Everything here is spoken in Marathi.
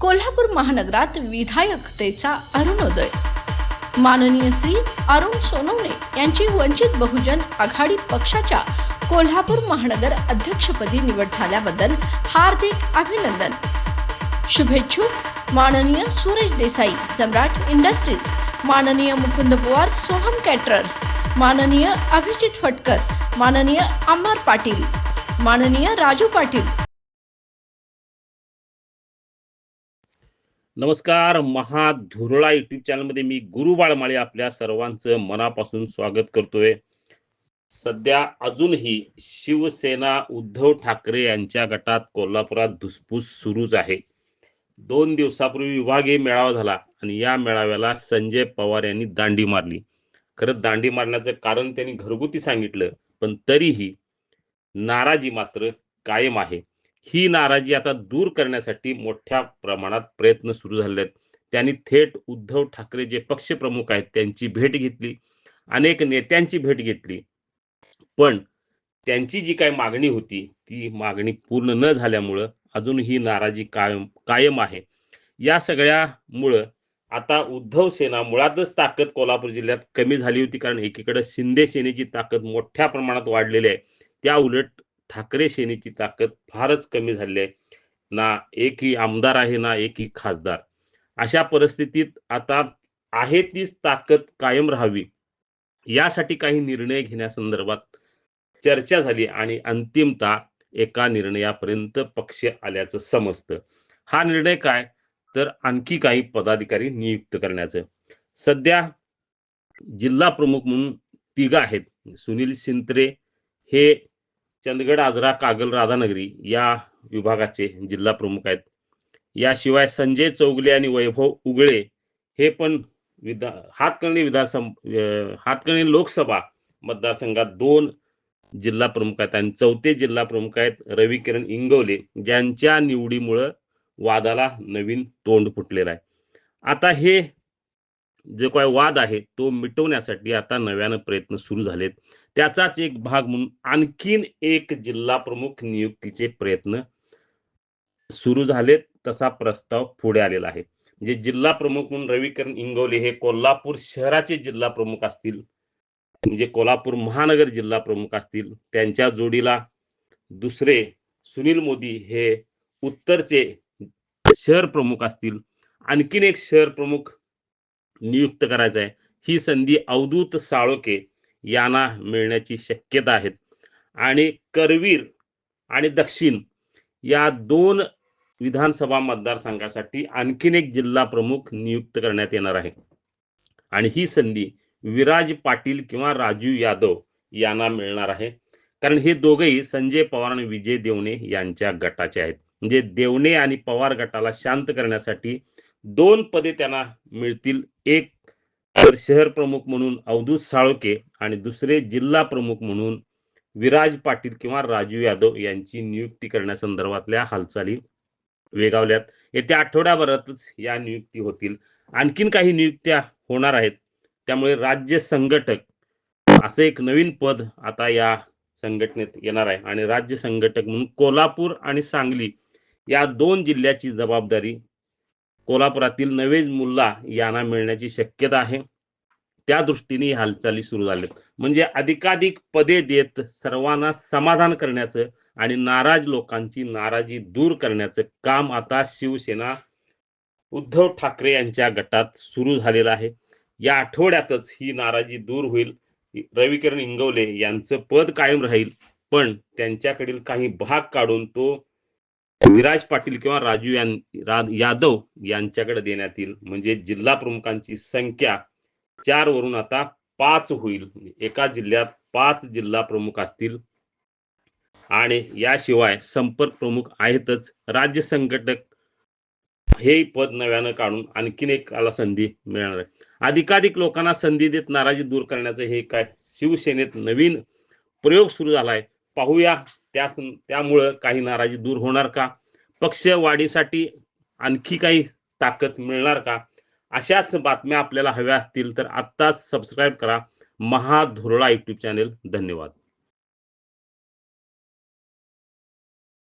कोल्हापूर महानगरात विधायकतेचा अरुणोदय. माननीय श्री अरुण सोनवणे यांची वंचित बहुजन आघाडी पक्षाच्या कोल्हापूर महानगर अध्यक्षपदी निवड झाल्याबद्दल हार्दिक अभिनंदन. शुभेच्छुक माननीय सुरेश देसाई सम्राट इंडस्ट्रीज. माननीय मुकुंद पवार सोहम कॅटरर्स. माननीय अभिजित फटकर. माननीय अमर पाटील. माननीय राजू पाटील. नमस्कार महाधुरळा युट्यूब चॅनलमध्ये मी गुरु बाळमाळे आपल्या सर्वांचं मनापासून स्वागत करतोय. सध्या अजूनही शिवसेना उद्धव ठाकरे यांच्या गटात कोल्हापुरात धुसफूस सुरूच आहे. दोन दिवसापूर्वी विभागीय मेळावा झाला आणि या मेळाव्याला संजय पवार यांनी दांडी मारली. खरं दांडी मारण्याचं कारण त्यांनी घरगुती सांगितलं पण तरीही नाराजी मात्र कायम आहे. ही नाराजी आता दूर करण्यासाठी मोठ्या प्रमाणात प्रयत्न सुरू झाले आहेत त्यांनी थेट उद्धव ठाकरे जे पक्षप्रमुख आहेत त्यांची भेट घेतली. अनेक नेत्यांची भेट घेतली. पण त्यांची जी काही मागणी होती ती मागणी पूर्ण न झाल्यामुळं अजून ही नाराजी कायम कायम आहे. या सगळ्यामुळं आता उद्धव सेना मुळातच ताकद कोल्हापूर जिल्ह्यात कमी झाली होती कारण एकीकडे शिंदे सेनेची ताकद मोठ्या प्रमाणात वाढलेली आहे. त्या उलट ठाकरे सेनेची ताकद फारच कमी झाली आहे. ना एकही आमदार आहे ना एकही खासदार. अशा परिस्थितीत आता आहे तीच ताकद कायम राहावी यासाठी काही निर्णय घेण्यासंदर्भात चर्चा झाली आणि अंतिमता एका निर्णयापर्यंत पक्ष आल्याचं समजतं. हा निर्णय काय? तर आणखी काही पदाधिकारी नियुक्त करण्याचं. सध्या जिल्हा प्रमुख म्हणून तिघ आहेत. सुनील सिंत्रे हे चंदगड आजरा कागल राधानगरी या विभागाचे जिल्हा प्रमुख आहेत. याशिवाय संजय चौगले आणि वैभव उगळे हे पण विधा हातकणी विधानसभा हातकणी लोकसभा मतदारसंघात दोन जिल्हा प्रमुख आहेत आणि चौथे जिल्हा प्रमुख आहेत रवी किरण इंगवले ज्यांच्या निवडीमुळं वादाला नवीन तोंड फुटलेलं आहे. आता हे जे काय वाद आहे तो मिटवण्यासाठी आता नव्यानं प्रयत्न सुरू झालेत. त्याचाच एक भाग म्हणून आणखीन एक जिल्हा प्रमुख नियुक्तीचे प्रयत्न सुरू झालेत तसा प्रस्ताव पुढे आलेला आहे. म्हणजे जिल्हा प्रमुख म्हणून रविकरण इंगवले हे कोल्हापूर शहराचे जिल्हा प्रमुख असतील. म्हणजे कोल्हापूर महानगर जिल्हा प्रमुख असतील. त्यांच्या जोडीला दुसरे सुनील मोदी हे उत्तरचे शहर प्रमुख असतील. आणखीन एक शहर प्रमुख नियुक्त करायचं आहे ही संधी अवधूत साळोके यांना मिळण्याची शक्यता आहेत. आणि करवीर आणि दक्षिण या दोन विधानसभा मतदारसंघासाठी आणखीन एक जिल्हा प्रमुख नियुक्त करण्यात येणार आहे. आणि ही संधी विराज पाटील किंवा राजू यादव यांना मिळणार आहे. कारण हे दोघेही संजय पवार आणि विजय देवणे यांच्या गटाचे आहेत. म्हणजे देवणे आणि पवार गटाला शांत करण्यासाठी दोन पदे त्यांना मिळतील. एक तर शहर प्रमुख म्हणून अवधूत साळोके आणि दुसरे जिल्हा प्रमुख म्हणून विराज पाटील किंवा राजू यादव यांची नियुक्ती करण्यासंदर्भातल्या हालचाली वेगावल्यात. येत्या आठवड्याभरातच या नियुक्ती होतील. आणखीन काही नियुक्त्या होणार आहेत. त्यामुळे राज्य संघटक असं एक नवीन पद आता या संघटनेत येणार आहे. आणि राज्य संघटक म्हणून कोल्हापूर आणि सांगली या दोन जिल्ह्याची जबाबदारी कोल्हापुरातील नवेज मुल्ला यांना मिळण्याची शक्यता आहे. त्या दृष्टीने हालचाली सुरू झाल्यात म्हणजे अधिकाधिक पदे देत सर्वांना समाधान करण्याचं आणि नाराज लोकांची नाराजी दूर करण्याचं काम आता शिवसेना उद्धव ठाकरे यांच्या गटात सुरू झालेलं आहे. या आठवड्यातच ही नाराजी दूर होईल. रविकिरण इंगवले यांचं पद कायम राहील. पण त्यांच्याकडील काही भाग काढून तो विराज पाटील किंवा राजू यां यादव यांच्याकडे देण्यात येईल. म्हणजे जिल्हा प्रमुखांची संख्या चार वरून आता पाच होईल. एका जिल्ह्यात पाच जिल्हा प्रमुख असतील. आणि याशिवाय संपर्क प्रमुख आहेतच राज्य संघटक हे पद नव्यानं काढून आणखीन एक आला संधी मिळणार आहे. अधिकाधिक लोकांना संधी देत नाराजी दूर करण्याचं हे काय? शिवसेनेत नवीन प्रयोग सुरू झालाय. पाहूया त्या त्यामुळं काही नाराजी दूर होणार का? पक्ष वाढीसाठी आणखी काही ताकद मिळणार का? अशाच बातम्या आपल्याला हव्या असतील तर आत्ताच सबस्क्राईब करा. महाधुरळा युट्यूब चॅनेल धन्यवाद.